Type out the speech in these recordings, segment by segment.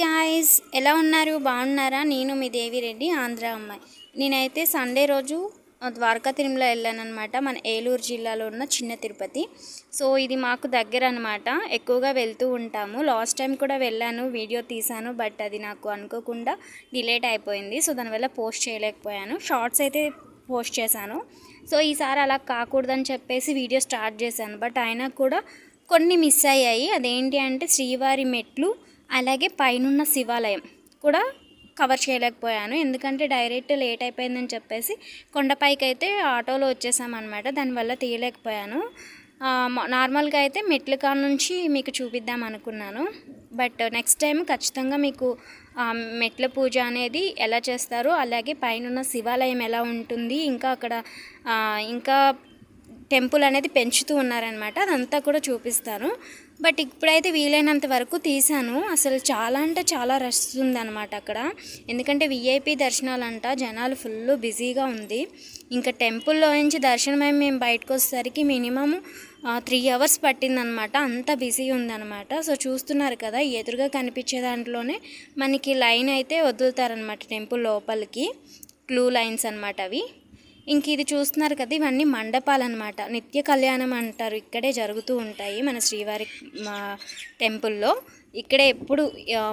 Guys ఎలా ఉన్నారు? బాగున్నారా? నేను మీ దేవిరెడ్డి ఆంధ్ర అమ్మాయి. నేనైతే సండే రోజు ద్వారకా తిరుమల వెళ్ళానమాట మన ఏలూరు జిల్లాలో ఉన్న చిన్న తిరుపతి. సో ఇది మాకు దగ్గర అనమాట ఎక్కువగా వెళ్తూ ఉంటాము. లాస్ట్ టైం కూడా వెళ్ళాను వీడియో తీశాను బట్ అది నాకు అనుకోకుండా డిలేట్ అయిపోయింది. సో దానివల్ల పోస్ట్ చేయలేకపోయాను. షార్ట్స్ అయితే పోస్ట్ చేశాను. సో ఈసారి అలా కాకూడదని చెప్పేసి వీడియో స్టార్ట్ చేశాను. బట్ అయినా కూడా కొన్ని మిస్ అయ్యాయి. అదేంటి అంటే శ్రీవారి మెట్లు అలాగే పైనున్న శివాలయం కూడా కవర్ చేయలేకపోయాను. ఎందుకంటే డైరెక్ట్ లేట్ అయిపోయిందని చెప్పేసి కొండపైకి అయితే ఆటోలో వచ్చేసామన్నమాట. దానివల్ల తీయలేకపోయాను. నార్మల్గా అయితే మెట్ల కాడ నుంచి మీకు చూపిద్దాం అనుకున్నాను. బట్ నెక్స్ట్ టైం ఖచ్చితంగా మీకు మెట్ల పూజ అనేది ఎలా చేస్తారు అలాగే పైన శివాలయం ఎలా ఉంటుంది ఇంకా అక్కడ ఇంకా టెంపుల్ అనేది పెంచుతూ ఉన్నారనమాట అదంతా కూడా చూపిస్తాను బట్ ఇప్పుడైతే వీలైనంత వరకు తీసాను అసలు చాలా అంటే చాలా రష్ ఉందన్నమాట అక్కడ. ఎందుకంటే విఐపి దర్శనాలంట. జనాలు ఫుల్ బిజీగా ఉంది. ఇంకా టెంపుల్లో నుంచి దర్శనమై మేము బయటకు వచ్చేసరికి మినిమం త్రీ అవర్స్ పట్టిందనమాట అంత బిజీ ఉందన్నమాట. సో చూస్తున్నారు కదా ఎదురుగా కనిపించే దాంట్లోనే మనకి లైన్ అయితే వదులుతారనమాట టెంపుల్ లోపలికి. క్లూ లైన్స్ అనమాట అవి. ఇంక ఇది చూస్తున్నారు కదా ఇవన్నీ మండపాలు అనమాట నిత్య కళ్యాణం అంటారు ఇక్కడే జరుగుతూ ఉంటాయి మన శ్రీవారి మా టెంపుల్లో. ఇక్కడే ఎప్పుడు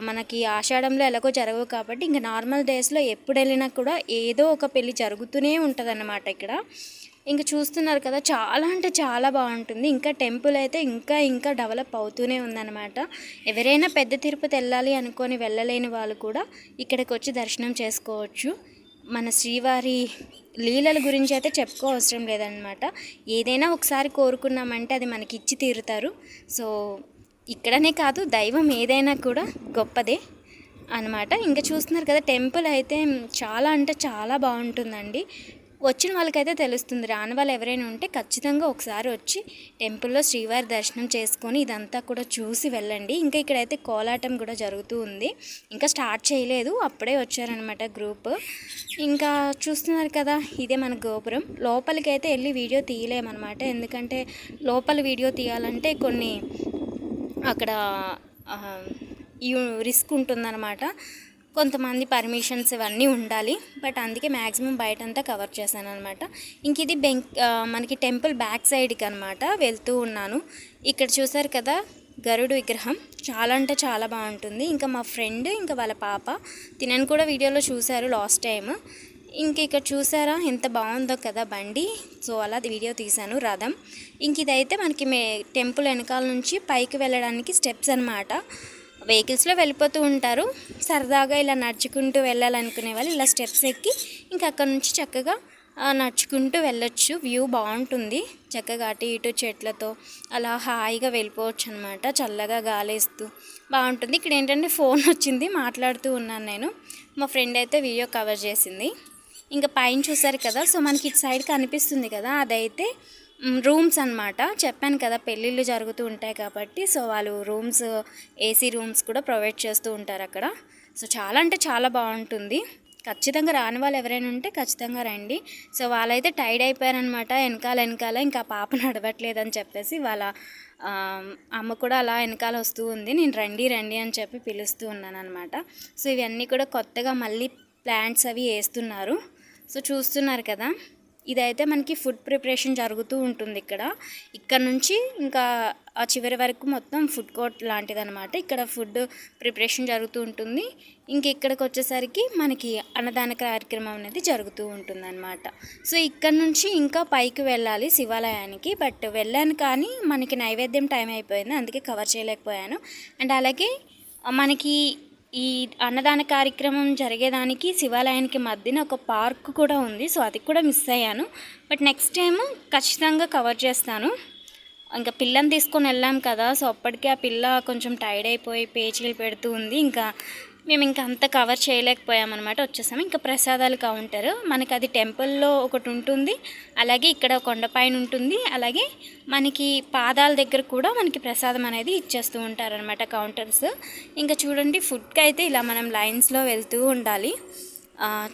మనకి ఆషాఢంలో ఎలాగో జరగవు కాబట్టి ఇంకా నార్మల్ డేస్లో ఎప్పుడు వెళ్ళినా కూడా ఏదో ఒక పెళ్ళి జరుగుతూనే ఉంటుంది ఇక్కడ. ఇంకా చూస్తున్నారు కదా చాలా అంటే చాలా బాగుంటుంది. ఇంకా టెంపుల్ అయితే ఇంకా ఇంకా డెవలప్ అవుతూనే ఉందన్నమాట. ఎవరైనా పెద్ద తిరుపతి వెళ్ళాలి అనుకొని వెళ్ళలేని వాళ్ళు కూడా ఇక్కడికి వచ్చి దర్శనం చేసుకోవచ్చు. మన శ్రీవారి లీలల గురించి అయితే చెప్పుకో అవసరం లేదనమాట ఏదైనా ఒకసారి కోరుకున్నామంటే అది మనకి ఇచ్చి తీరుతారు. సో ఇక్కడనే కాదు దైవం ఏదైనా కూడా గొప్పదే అనమాట ఇంకా చూస్తున్నారు కదా టెంపుల్ అయితే చాలా అంటే చాలా బాగుంటుందండి. వచ్చిన వాళ్ళకైతే తెలుస్తుంది. రాని వాళ్ళు ఎవరైనా ఉంటే ఖచ్చితంగా ఒకసారి వచ్చి టెంపుల్లో శ్రీవారి దర్శనం చేసుకొని ఇదంతా కూడా చూసి వెళ్ళండి. ఇంకా ఇక్కడైతే కోలాటం కూడా జరుగుతూ ఉంది. ఇంకా స్టార్ట్ చేయలేదు. అప్పుడే వచ్చారనమాట గ్రూప్. ఇంకా చూస్తున్నారు కదా ఇదే మన గోపురం. లోపలికి అయితే వెళ్ళి వీడియో తీయలేమన్నమాట. ఎందుకంటే లోపల వీడియో తీయాలంటే కొన్ని అక్కడ రిస్క్ ఉంటుందన్నమాట. కొంతమంది పర్మిషన్స్ ఇవన్నీ ఉండాలి. బట్ అందుకే మ్యాక్సిమం బయటంతా కవర్ చేశాను అనమాట ఇంక ఇది బెంక్ మనకి టెంపుల్ బ్యాక్ సైడ్కి అనమాట వెళ్తూ ఉన్నాను. ఇక్కడ చూసారు కదా గరుడు విగ్రహం. చాలా అంటే చాలా బాగుంటుంది. ఇంకా మా ఫ్రెండ్ ఇంకా వాళ్ళ పాప తినని కూడా వీడియోలో చూశారు లాస్ట్ టైం ఇంక ఇక్కడ చూసారా ఎంత బాగుందో కదా బండి. సో అలా వీడియో తీశాను రథం. ఇంక ఇదైతే మనకి మే టెంపుల్ వెనకాల నుంచి పైకి వెళ్ళడానికి స్టెప్స్ అనమాట వెహికల్స్లో వెళ్ళిపోతూ ఉంటారు. సరదాగా ఇలా నడుచుకుంటూ వెళ్ళాలనుకునే వాళ్ళు ఇలా స్టెప్స్ ఎక్కి ఇంకా అక్కడ నుంచి చక్కగా నడుచుకుంటూ వెళ్ళొచ్చు. వ్యూ బాగుంటుంది. చక్కగా అటు ఇటు చెట్లతో అలా హాయిగా వెళ్ళిపోవచ్చు అనమాట చల్లగా గాలేస్తూ బాగుంటుంది. ఇక్కడ ఏంటంటే ఫోన్ వచ్చింది. మాట్లాడుతూ ఉన్నాను నేను. మా ఫ్రెండ్ అయితే వీడియో కవర్ చేసింది. ఇంకా పైన చూసారు కదా? సో మనకి ఇటు సైడ్ కనిపిస్తుంది కదా? అదైతే రూమ్స్ అన్నమాట. చెప్పాను కదా పెళ్ళిళ్ళు జరుగుతూ ఉంటాయి కాబట్టి సో వాళ్ళు రూమ్స్ ఏసీ రూమ్స్ కూడా ప్రొవైడ్ చేస్తూ ఉంటారు అక్కడ. సో చాలా అంటే చాలా బాగుంటుంది. ఖచ్చితంగా రాని వాళ్ళు ఎవరైనా ఉంటే ఖచ్చితంగా రండి. సో వాళ్ళైతే టైడ్ అయిపోయారనమాట వెనకాల వెనకాల ఇంకా పాప నడవట్లేదని చెప్పేసి వాళ్ళ అమ్మ కూడా అలా వెనకాల వస్తూ ఉంది. నేను రండి రండి అని చెప్పి పిలుస్తూ ఉన్నాను అనమాట సో ఇవన్నీ కూడా కొత్తగా మళ్ళీ ప్లాంట్స్ అవి వేస్తున్నారు. సో చూస్తున్నారు కదా. ఇదైతే మనకి ఫుడ్ ప్రిపరేషన్ జరుగుతూ ఉంటుంది ఇక్కడ. ఇక్కడ నుంచి ఇంకా ఆ చివరి వరకు మొత్తం ఫుడ్ కోర్ట్ లాంటిది అనమాట ఇక్కడ ఫుడ్ ప్రిపరేషన్ జరుగుతూ ఉంటుంది. ఇంక ఇక్కడికి వచ్చేసరికి మనకి అన్నదాన కార్యక్రమం అనేది జరుగుతూ ఉంటుంది అనమాట సో ఇక్కడ నుంచి ఇంకా పైకి వెళ్ళాలి శివాలయానికి. బట్ వెళ్ళాను కానీ మనకి నైవేద్యం టైం అయిపోయింది. అందుకే కవర్ చేయలేకపోయాను. అండ్ అలాగే మనకి ఈ అన్నదాన కార్యక్రమం జరిగేదానికి శివాలయానికి మధ్యన ఒక పార్క్ కూడా ఉంది. సో అది కూడా మిస్ అయ్యాను. బట్ నెక్స్ట్ టైం ఖచ్చితంగా కవర్ చేస్తాను. ఇంకా పిల్లని తీసుకొని వెళ్ళాం కదా. సో అప్పటికే ఆ పిల్ల కొంచెం టైర్డ్ అయిపోయి పేచీలు పెడుతూ ఉంది. ఇంకా మేము ఇంకా అంత కవర్ చేయలేకపోయామన్నమాట. వచ్చేసాము ఇంకా ప్రసాదాలు కౌంటర్ మనకి అది టెంపుల్లో ఒకటి ఉంటుంది. అలాగే ఇక్కడ కొండపైన ఉంటుంది. అలాగే మనకి పాదాల దగ్గర కూడా మనకి ప్రసాదం అనేది ఇచ్చేస్తూ ఉంటారనమాట కౌంటర్స్ ఇంకా చూడండి ఫుడ్కి అయితే ఇలా మనం లైన్స్లో వెళ్తూ ఉండాలి.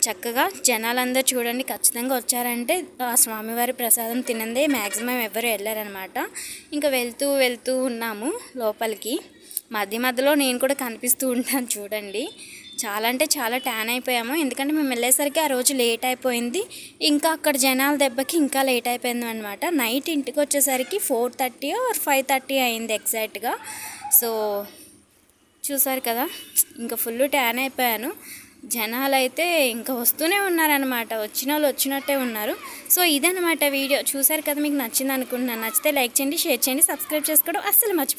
చక్కగా జనాలందరూ చూడండి ఖచ్చితంగా వచ్చారంటే ఆ స్వామివారి ప్రసాదం తినందే మ్యాక్సిమం ఎవరు వెళ్ళారనమాట ఇంకా వెళ్తూ వెళ్తూ ఉన్నాము లోపలికి. మధ్య మధ్యలో నేను కూడా కనిపిస్తూ ఉంటాను చూడండి. చాలా అంటే చాలా ట్యాన్ అయిపోయాము. ఎందుకంటే మేము వెళ్ళేసరికి ఆ రోజు లేట్ అయిపోయింది. ఇంకా అక్కడ జనాల దెబ్బకి ఇంకా లేట్ అయిపోయింది అనమాట నైట్ ఇంటికి వచ్చేసరికి four thirty or five thirty అయింది ఎగ్జాక్ట్గా. సో చూసారు కదా ఇంకా ఫుల్ ట్యాన్ అయిపోయాను. జనాలు అయితే ఇంకా వస్తూనే ఉన్నారనమాట వచ్చిన వాళ్ళు వచ్చినట్టే ఉన్నారు. సో ఇదనమాట వీడియో. చూసారు కదా మీకు నచ్చింది అనుకుంటున్నాను. నచ్చితే లైక్ చేయండి షేర్ చేయండి సబ్స్క్రైబ్ చేసుకోవడం అస్సలు మర్చిపో